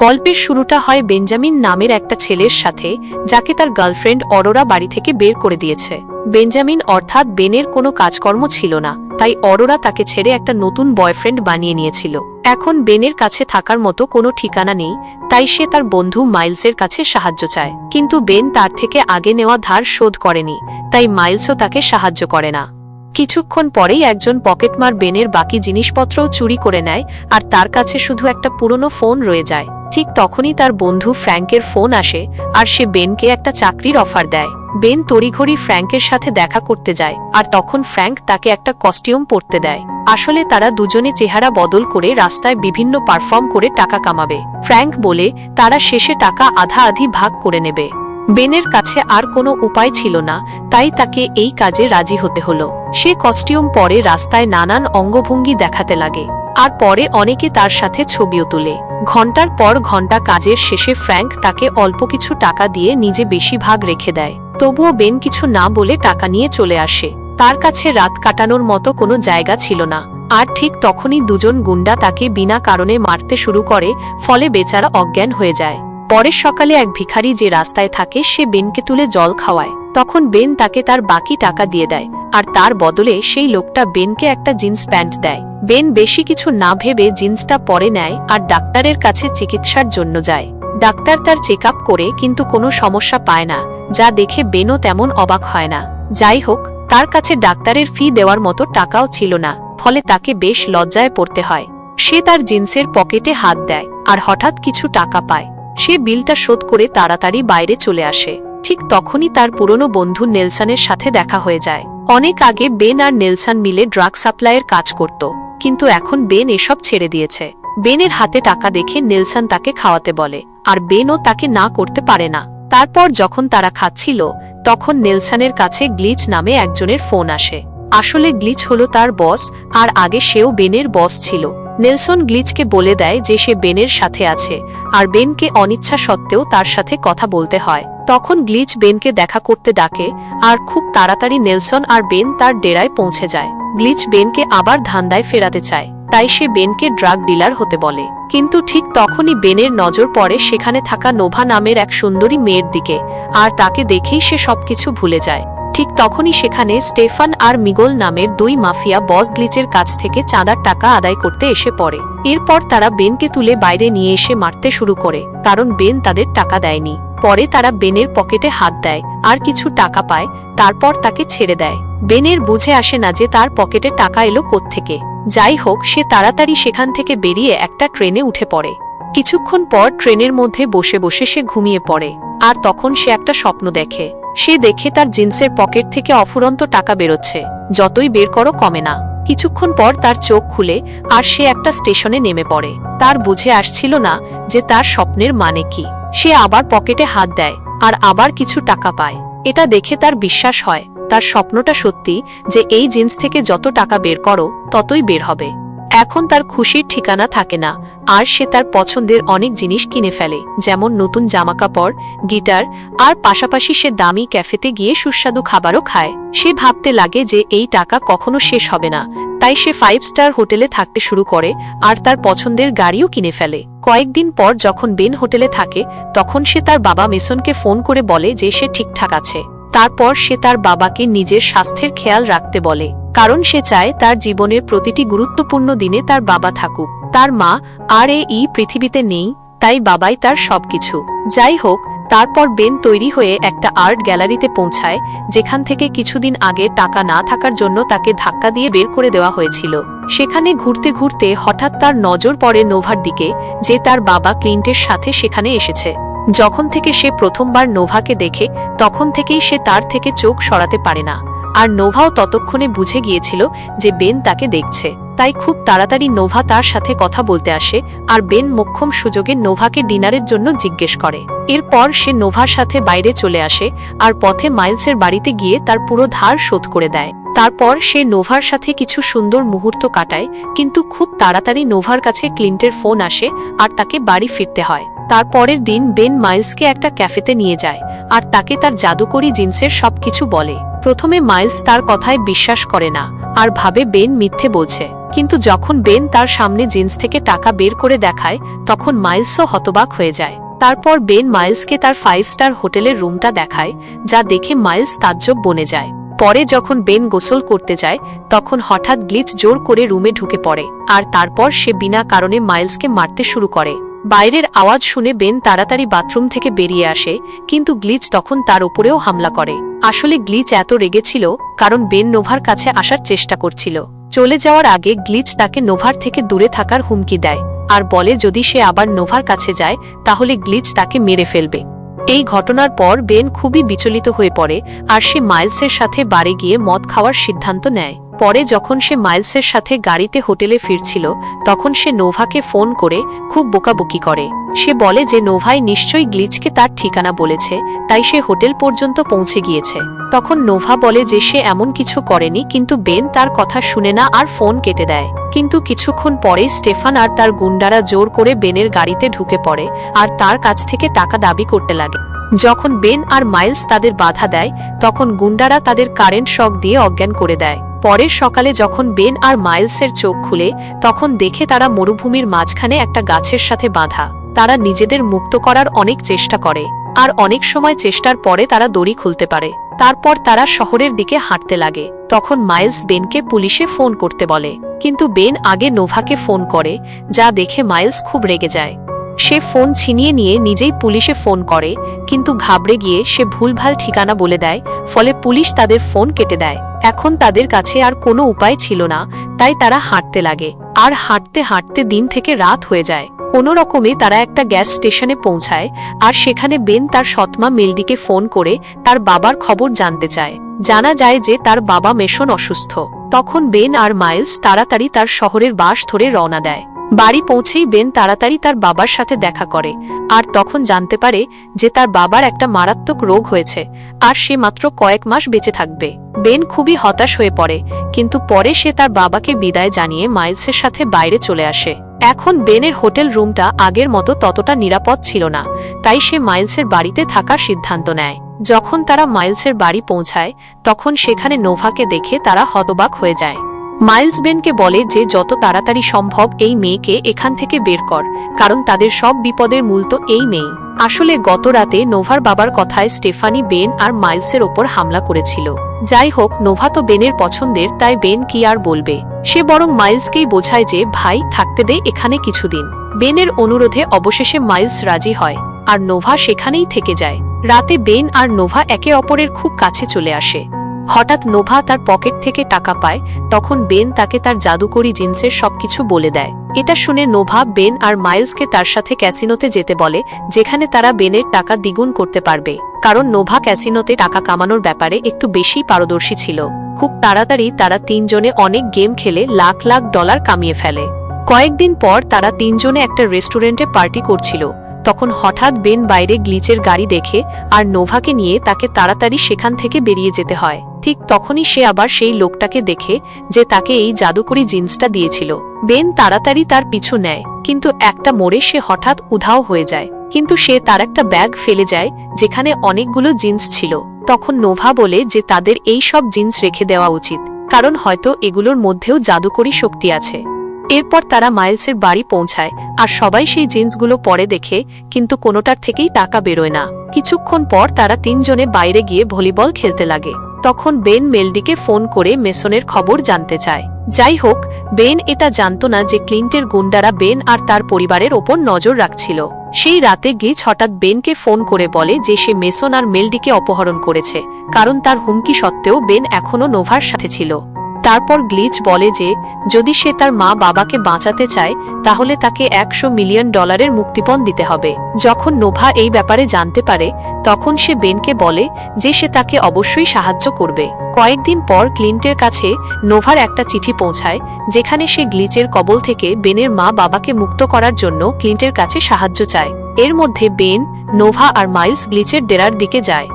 গল্পের শুরুটা হয় বেঞ্জামিন নামের একটা ছেলের সাথে, যাকে তার গার্লফ্রেন্ড অরোরা বাড়ি থেকে বের করে দিয়েছে। বেঞ্জামিন অর্থাৎ বেনের কোনো কাজকর্ম ছিল না, তাই অরোরা তাকে ছেড়ে একটা নতুন বয়ফ্রেন্ড বানিয়ে নিয়েছিল। এখন বেনের কাছে থাকার মতো কোনো ঠিকানা নেই, তাই সে তার বন্ধু মাইলসের কাছে সাহায্য চায়। কিন্তু বেন তার থেকে আগে নেওয়া ধার শোধ করেনি, তাই মাইলসও তাকে সাহায্য করে না। কিছুক্ষণ পরেই একজন পকেটমার বেনের বাকি জিনিসপত্রও চুরি করে নেয়, আর তার কাছে শুধু একটা পুরনো ফোন রয়ে যায়। ঠিক তখনই তার বন্ধু ফ্র্যাঙ্কের ফোন আসে আর সে বেনকে একটা চাকরির অফার দেয়। বেন তড়িঘড়ি ফ্র্যাঙ্কের সাথে দেখা করতে যায় আর তখন ফ্র্যাঙ্ক তাকে একটা কস্টিউম পরতে দেয়। আসলে তারা দুজনে চেহারা বদল করে রাস্তায় বিভিন্ন পারফর্ম করে টাকা কামাবে। ফ্র্যাঙ্ক বলে, তারা শেষে টাকা আধা আধি ভাগ করে নেবে। বেনের কাছে আর কোনো উপায় ছিল না, তাই তাকে এই কাজে রাজি হতে হলো। সে কস্টিউম পরে রাস্তায় নানান অঙ্গভঙ্গি দেখাতে লাগে। আর পরে অনেকে তার সাথে ছবিও তোলে। ঘণ্টার পর ঘণ্টা কাজের শেষে ফ্র্যাঙ্ক তাকে অল্প কিছু টাকা দিয়ে নিজে বেশি ভাগ রেখে দেয়। তবুও বেন কিছু না বলে টাকা নিয়ে চলে আসে। তার কাছে রাত কাটানোর মতো কোনো জায়গা ছিল না। আর ঠিক তখনই দুজন গুন্ডা তাকে বিনা কারণে মারতে শুরু করে, ফলে বেচারা অজ্ঞান হয়ে যায়। পরের সকালে এক ভিখারি যে রাস্তায় থাকে, সে বেনকে তুলে জল খাওয়ায়। তখন বেন তাকে তার বাকি টাকা দিয়ে দেয়, আর তার বদলে সেই লোকটা বেনকে একটা জিন্স প্যান্ট দেয়। বেন বেশি কিছু না ভেবে জিন্সটা পরে নেয় আর ডাক্তারের কাছে চিকিৎসার জন্য যায়। ডাক্তার তার চেক করে, কিন্তু কোনো সমস্যা পায় না, যা দেখে বেনও তেমন অবাক হয় না। যাই হোক, তার কাছে ডাক্তারের ফি দেওয়ার মতো টাকাও ছিল না, ফলে তাকে বেশ লজ্জায় পড়তে হয়। সে তার জিন্সের পকেটে হাত দেয়, আর হঠাৎ কিছু টাকা পায়। সে বিলটা শোধ করে তাড়াতাড়ি বাইরে চলে আসে। ঠিক তখনই তার পুরনো বন্ধু নেলসনের সাথে দেখা হয়ে যায়। অনেক আগে বেন আর নেলসন মিলে ড্রাগ সাপ্লাইয়ের কাজ করত, কিন্তু এখন বেন এসব ছেড়ে দিয়েছে। বেনের হাতে টাকা দেখে নেলসন তাকে খাওয়াতে বলে, আর বেনও তাকে না করতে পারে না। তারপর যখন তারা খাচ্ছিল, তখন নেলসনের কাছে গ্লিচ নামে একজনের ফোন আসে। আসলে গ্লিচ হলো তার বস, আর আগে সেও বেনের বস ছিল। নেলসন গ্লিচকে বলে দেয় যে সে বেনের সাথে আছে, আর বেনকে অনিচ্ছা সত্ত্বেও তার সাথে কথা বলতে হয়। তখন গ্লিচ বেনকে দেখা করতে ডাকে, আর খুব তাড়াতাড়ি নেলসন আর বেন তার ডেরায় পৌঁছে যায়। গ্লিচ বেনকে আবার ধান্দায় ফেরাতে চায়, তাই সে বেনকে ড্রাগ ডিলার হতে বলে। কিন্তু ঠিক তখনই বেনের নজর পড়ে সেখানে থাকা নোভা নামের এক সুন্দরী মেয়ের দিকে, আর তাকে দেখেই সে সবকিছু ভুলে যায়। ঠিক তখনই সেখানে স্টেফান আর মিগোল নামের দুই মাফিয়া বস গ্লিচের কাছ থেকে চাঁদার টাকা আদায় করতে এসে পড়ে। এরপর তারা বেনকে তুলে বাইরে নিয়ে এসে মারতে শুরু করে, কারণ বেন তাদের টাকা দেয়নি। পরে তারা বেনের পকেটে হাত দেয়, আর কিছু টাকা পায়, তারপর তাকে ছেড়ে দেয়। বেনের বুঝে আসে না যে তার পকেটে টাকা এলো কোত্থেকে। যাই হোক, সে তাড়াতাড়ি সেখান থেকে বেরিয়ে একটা ট্রেনে উঠে পড়ে। কিছুক্ষণ পর ট্রেনের মধ্যে বসে বসে সে ঘুমিয়ে পড়ে, আর তখন সে একটা স্বপ্ন দেখে। সে দেখে তার জিন্সের পকেট থেকে অফুরন্ত টাকা বেরোচ্ছে। যতই বের করো, কমে না। কিছুক্ষণ পর তার চোখ খুলে আর সে একটা স্টেশনে নেমে পড়ে। তার বুঝে আসছিল না যে তার স্বপ্নের মানে কি। সে আবার পকেটে হাত দেয় আর আবার কিছু টাকা পায়। এটা দেখে তার বিশ্বাস হয়, তার স্বপ্নটা সত্যি যে এই জিন্স থেকে যত টাকা বের করো, ততই বের হবে। এখন তার খুশির ঠিকানা থাকে না, আর সে তার পছন্দের অনেক জিনিস কিনে ফেলে, যেমন নতুন জামাকাপড়, গিটার, আর পাশাপাশি সে দামি ক্যাফেতে গিয়ে সুস্বাদু খাবারও খায়। সে ভাবতে লাগে যে এই টাকা কখনো শেষ হবে না, তাই সে ফাইভ স্টার হোটেলে থাকতে শুরু করে, আর তার পছন্দের গাড়িও কিনে ফেলে। কয়েকদিন পর যখন বেন হোটেলে থাকে, তখন সে তার বাবা মেসনকে ফোন করে বলে যে সে ঠিকঠাক আছে। তারপর সে তার বাবাকে নিজের স্বাস্থ্যের খেয়াল রাখতে বলে। কারণ সে চায় তার জীবনের প্রতিটি গুরুত্বপূর্ণ দিনে তার বাবা থাকুক। তার মা আর এ ই পৃথিবীতে নেই, তাই বাবাই তার সবকিছু। যাই হোক, তারপর বেন তৈরি হয়ে একটা আর্ট গ্যালারিতে পৌঁছায়, যেখান থেকে কিছুদিন আগে টাকা না থাকার জন্য তাকে ধাক্কা দিয়ে বের করে দেওয়া হয়েছিল। সেখানে ঘুরতে ঘুরতে হঠাৎ তার নজর পড়ে নোভার দিকে, যে তার বাবা ক্লিন্টের সাথে সেখানে এসেছে। যখন থেকে সে প্রথমবার নোভাকে দেখে, তখন থেকেই সে তার থেকে চোখ সরাতে পারে না। আর নোভাও ততক্ষণে বুঝে গিয়েছিল যে বেন তাকে দেখছে। তাই খুব তাড়াতাড়ি নোভা তার সাথে কথা বলতে আসে আর বেন মোক্ষম সুযোগে নোভাকে ডিনারের জন্য জিজ্ঞেস করে। এরপর সে নোভার সাথে বাইরে চলে আসে আর পথে মাইলসের বাড়িতে গিয়ে তার পুরো ধার শোধ করে দেয়। তারপর সে নোভার সাথে কিছু সুন্দর মুহূর্ত কাটায়, কিন্তু খুব তাড়াতাড়ি নোভার কাছে ক্লিন্টের ফোন আসে আর তাকে বাড়ি ফিরতে হয়। তারপরের দিন বেন মাইলসকে একটা ক্যাফেতে নিয়ে যায় আর তাকে তার জাদুকরি জিন্সের সবকিছু বলে। প্রথমে মাইলস তার কথায় বিশ্বাস করে না, আর ভাবে বেন মিথ্যে বলছে। কিন্তু যখন বেন তার সামনে জিন্স থেকে টাকা বের করে দেখায়, তখন মাইলসও হতবাক হয়ে যায়। তারপর বেন মাইলসকে তার ফাইভ স্টার হোটেলের রুমটা দেখায়, যা দেখে মাইলস তাজ্জব বনে যায়। পরে যখন বেন গোসল করতে যায়, তখন হঠাৎ গ্লিচ জোর করে রুমে ঢুকে পড়ে, আর তারপর সে বিনা কারণে মাইলসকে মারতে শুরু করে। বাইরের আওয়াজ শুনে বেন তাড়াতাড়ি বাথরুম থেকে বেরিয়ে আসে, কিন্তু গ্লিচ তখন তার উপরেও হামলা করে। আসলে গ্লিচ এত রেগেছিল কারণ বেন নোভার কাছে আসার চেষ্টা করছিল। চলে যাওয়ার আগে গ্লিচ তাকে নোভার থেকে দূরে থাকার হুমকি দেয়, আর বলে যদি সে আবার নোভার কাছে যায়, তাহলে গ্লিচ তাকে মেরে ফেলবে। এই ঘটনার পর বেন খুবই বিচলিত হয়ে পড়ে, আর সে মাইলসের সাথে বাড়ি গিয়ে মদ খাওয়ার সিদ্ধান্ত নেয়। পরে যখন সে মাইলসের সাথে গাড়িতে হোটেলে ফিরছিল, তখন সে নোভাকে ফোন করে খুব বোকাবুকি করে। সে বলে যে নোভাই নিশ্চয়ই গ্লিচকে তার ঠিকানা বলেছে, তাই সে হোটেল পর্যন্ত পৌঁছে গিয়েছে। তখন নোভা বলে যে সে এমন কিছু করেনি, কিন্তু বেন তার কথা শুনে না আর ফোন কেটে দেয়। কিন্তু কিছুক্ষণ পরেই স্টেফান আর তার গুন্ডারা জোর করে বেনের গাড়িতে ঢুকে পড়ে আর তার কাছ থেকে টাকা দাবি করতে লাগে। যখন বেন আর মাইলস তাদের বাধা দেয়, তখন গুন্ডারা তাদের কারেন্ট শক দিয়ে অজ্ঞান করে দেয়। পরের সকালে যখন বেন আর মাইলসের চোখ খুলে, তখন দেখে তারা মরুভূমির মাঝখানে একটা গাছের সাথে বাঁধা। তারা নিজেদের মুক্ত করার অনেক চেষ্টা করে, আর অনেক সময় চেষ্টার পরে তারা দড়ি খুলতে পারে। তারপর তারা শহরের দিকে হাঁটতে লাগে। তখন মাইলস বেনকে পুলিশে ফোন করতে বলে। কিন্তু বেন আগে নোভাকে ফোন করে, যা দেখে মাইলস খুব রেগে যায়। সে ফোন ছিনিয়ে নিয়ে নিজেই পুলিশে ফোন করে, কিন্তু ঘাবড়ে গিয়ে সে ভুলভাল ঠিকানা বলে দেয়, ফলে পুলিশ তাদের ফোন কেটে দেয়। এখন তাদের কাছে আর কোনো উপায় ছিল না, তাই তারা হাঁটতে লাগে। আর হাঁটতে হাঁটতে দিন থেকে রাত হয়ে যায়। কোনো রকমে তারা একটা গ্যাস স্টেশনে পৌঁছায়, আর সেখানে বেন তার সৎমা মেলডিকে ফোন করে তার বাবার খবর জানতে চায়। জানা যায় যে তার বাবা মেশন অসুস্থ। তখন বেন আর মাইলস তাড়াতাড়ি তার শহরের বাস ধরে রওনা দেয়। বাড়ি পৌঁছেই বেন তাড়াতাড়ি তার বাবার সাথে দেখা করে, আর তখন জানতে পারে যে তার বাবার একটা মারাত্মক রোগ হয়েছে, আর সে মাত্র কয়েক মাস বেঁচে থাকবে। বেন খুবই হতাশ হয়ে পড়ে, কিন্তু পরে সে তার বাবাকে বিদায় জানিয়ে মাইলসের সাথে বাইরে চলে আসে। এখন বেনের হোটেল রুমটা আগের মতো ততটা নিরাপদ ছিল না, তাই সে মাইলসের বাড়িতে থাকার সিদ্ধান্ত নেয়। যখন তারা মাইলসের বাড়ি পৌঁছায়, তখন সেখানে নোভাকে দেখে তারা হতবাক হয়ে যায়। মাইলস বেনকে বলে যে, যত তাড়াতাড়ি সম্ভব এই মেয়েকে এখান থেকে বের কর, কারণ তাদের সব বিপদের মূল তো এই মেয়ে আসলে গত রাতে নোভার বাবার কথায় স্টেফানি বেন আর মাইলসের ওপর হামলা করেছিল। যাই হোক, নোভা তো বেনের পছন্দের, তাই বেন কি আর বলবে? সে বরং মাইলসকেই বোঝায় যে, ভাই, থাকতে দে এখানে কিছুদিন। বেনের অনুরোধে অবশেষে মাইলস রাজি হয়, আর নোভা সেখানেই থেকে যায়। রাতে বেন আর নোভা একে অপরের খুব কাছে চলে আসে। হঠাৎ নোভা তার পকেট থেকে টাকা পায়, তখন বেন তাকে তার জাদুকরি জিন্সের সবকিছু বলে দেয়। এটা শুনে নোভা, বেন আর মাইলসকে তার সাথে ক্যাসিনোতে যেতে বলে, যেখানে তারা বেনের টাকা দ্বিগুণ করতে পারবে। কারণ নোভা ক্যাসিনোতে টাকা কামানোর ব্যাপারে একটু বেশি পারদর্শী ছিল। খুব তাড়াতাড়ি তারা তিনজনে অনেক গেম খেলে লাখ লাখ ডলার কামিয়ে ফেলে। কয়েকদিন পর তারা তিনজনে একটা রেস্টুরেন্টে পার্টি করছিল। তখন হঠাৎ বেন বাইরে গ্লিচের গাড়ি দেখে আর নোভাকে নিয়ে তাকে তাড়াতাড়ি সেখান থেকে বেরিয়ে যেতে হয়। ঠিক তখনই সে আবার সেই লোকটাকে দেখে যে তাকে এই জাদুকরি জিন্সটা দিয়েছিল। বেন তাড়াতাড়ি তার পিছু নেয়, কিন্তু একটা মোড়ে সে হঠাৎ উধাও হয়ে যায়। কিন্তু সে তার একটা ব্যাগ ফেলে যায়, যেখানে অনেকগুলো জিন্স ছিল। তখন নোভা বলে যে তাদের এই সব জিন্স রেখে দেওয়া উচিত, কারণ হয়তো এগুলোর মধ্যেও জাদুকরি শক্তি আছে। এরপর তারা মাইলসের বাড়ি পৌঁছায়, আর সবাই সেই জিন্সগুলো পরে দেখে, কিন্তু কোনোটার থেকেই টাকা বেরোয় না। কিছুক্ষণ পর তারা তিনজনে বাইরে গিয়ে ভলিবল খেলতে লাগে। তখন বেন মেলডিকে ফোন করে মেসনের খবর জানতে চায়। যাই হোক, বেন এটা জানত না যে ক্লিন্টের গুন্ডারা বেন আর তার পরিবারের ওপর নজর রাখছিল। সেই রাতে গিচ হঠাৎ বেনকে ফোন করে বলে যে সে মেসন আর মেলডিকে অপহরণ করেছে, কারণ তার হুমকি সত্ত্বেও বেন এখনও নোভার সাথে ছিল। তারপর গ্লিচ বলে যে, যদি সে তার মা বাবাকে বাঁচাতে চায়, তাহলে তাকে একশো মিলিয়ন ডলারের মুক্তিপণ দিতে হবে। যখন নোভা এই ব্যাপারে জানতে পারে, তখন সে বেনকে বলে যে সে তাকে অবশ্যই সাহায্য করবে। কয়েকদিন পর ক্লিন্টের কাছে নোভার একটা চিঠি পৌঁছায়, যেখানে সে গ্লিচের কবল থেকে বেনের মা বাবাকে মুক্ত করার জন্য ক্লিন্টের কাছে সাহায্য চায়। এর মধ্যে বেন, নোভা আর মাইলস গ্লিচের ডেরার দিকে যায়।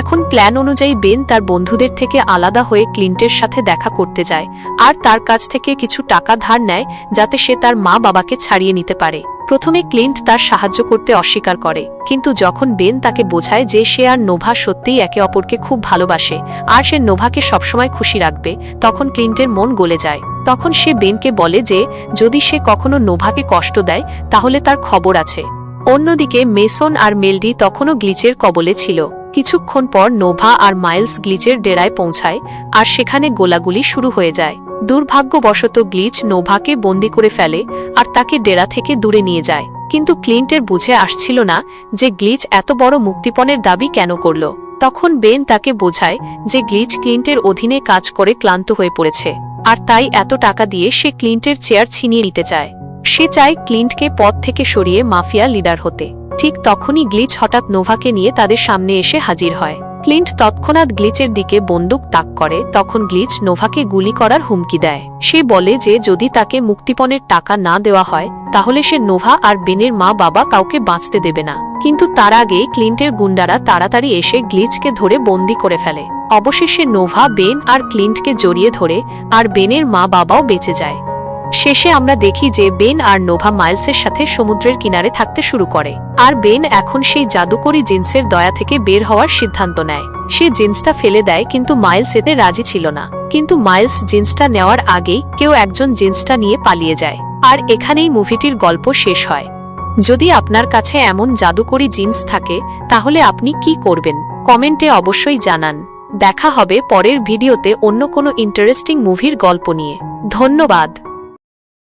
এখন প্ল্যান অনুযায়ী বেন তার বন্ধুদের থেকে আলাদা হয়ে ক্লিন্টের সাথে দেখা করতে যায়, আর তার কাছ থেকে কিছু টাকা ধার নেয় যাতে সে তার মা বাবাকে ছাড়িয়ে নিতে পারে। প্রথমে ক্লিন্ট তার সাহায্য করতে অস্বীকার করে, কিন্তু যখন বেন তাকে বোঝায় যে সে আর নোভা সত্যিই একে অপরকে খুব ভালোবাসে, আর সে নোভাকে সবসময় খুশি রাখবে, তখন ক্লিন্টের মন গলে যায়। তখন সে বেনকে বলে যে, যদি সে কখনো নোভাকে কষ্ট দেয়, তাহলে তার খবর আছে। অন্যদিকে মেসন আর মেলডি তখনও গ্লিচের কবলে ছিল। কিছুক্ষণ পর নোভা আর মাইলস গ্লিচের ডেরায় পৌঁছায়, আর সেখানে গোলাগুলি শুরু হয়ে যায়। দুর্ভাগ্যবশত গ্লিচ নোভাকে বন্দি করে ফেলে আর তাকে ডেরা থেকে দূরে নিয়ে যায়। কিন্তু ক্লিন্টের বুঝে আসছিল না যে গ্লিচ এত বড় মুক্তিপণের দাবি কেন করল। তখন বেন তাকে বোঝায় যে গ্লিচ ক্লিন্টের অধীনে কাজ করে ক্লান্ত হয়ে পড়েছে, আর তাই এত টাকা দিয়ে সে ক্লিন্টের চেয়ার ছিনিয়ে নিতে চায়। সে চায় ক্লিন্টকে পদ থেকে সরিয়ে মাফিয়া লিডার হতে। ঠিক তখনই গ্লিচ হঠাৎ নোভাকে নিয়ে তাদের সামনে এসে হাজির হয়। ক্লিন্ট তৎক্ষণাৎ গ্লিচের দিকে বন্দুক তাক করে, তখন গ্লিচ নোভাকে গুলি করার হুমকি দেয়। সে বলে যে যদি তাকে মুক্তিপণের টাকা না দেওয়া হয়, তাহলে সে নোভা আর বেনের মা বাবা কাউকে বাঁচতে দেবে না। কিন্তু তার আগেই ক্লিন্টের গুন্ডারা তাড়াতাড়ি এসে গ্লিচকে ধরে বন্দি করে ফেলে। অবশেষে নোভা, বেন আর ক্লিন্টকে জড়িয়ে ধরে, আর বেনের মা বাবাও বেঁচে যায়। শেষে আমরা দেখি যে বেন আর নোভা মাইলসের সাথে সমুদ্রের কিনারে থাকতে শুরু করে। আর বেন এখন সেই জাদুকরি জিন্সের দয়া থেকে বের হওয়ার সিদ্ধান্ত নেয়। সে জিন্সটা ফেলে দেয়, কিন্তু মাইলস এতে রাজি ছিল না। কিন্তু মাইলস জিন্সটা নেওয়ার আগেই কেউ একজন জিন্সটা নিয়ে পালিয়ে যায়। আর এখানেই মুভিটির গল্প শেষ হয়। যদি আপনার কাছে এমন জাদুকরি জিন্স থাকে, তাহলে আপনি কি করবেন? কমেন্টে অবশ্যই জানান। দেখা হবে পরের ভিডিওতে অন্য কোনো ইন্টারেস্টিং মুভির গল্প নিয়ে। ধন্যবাদ।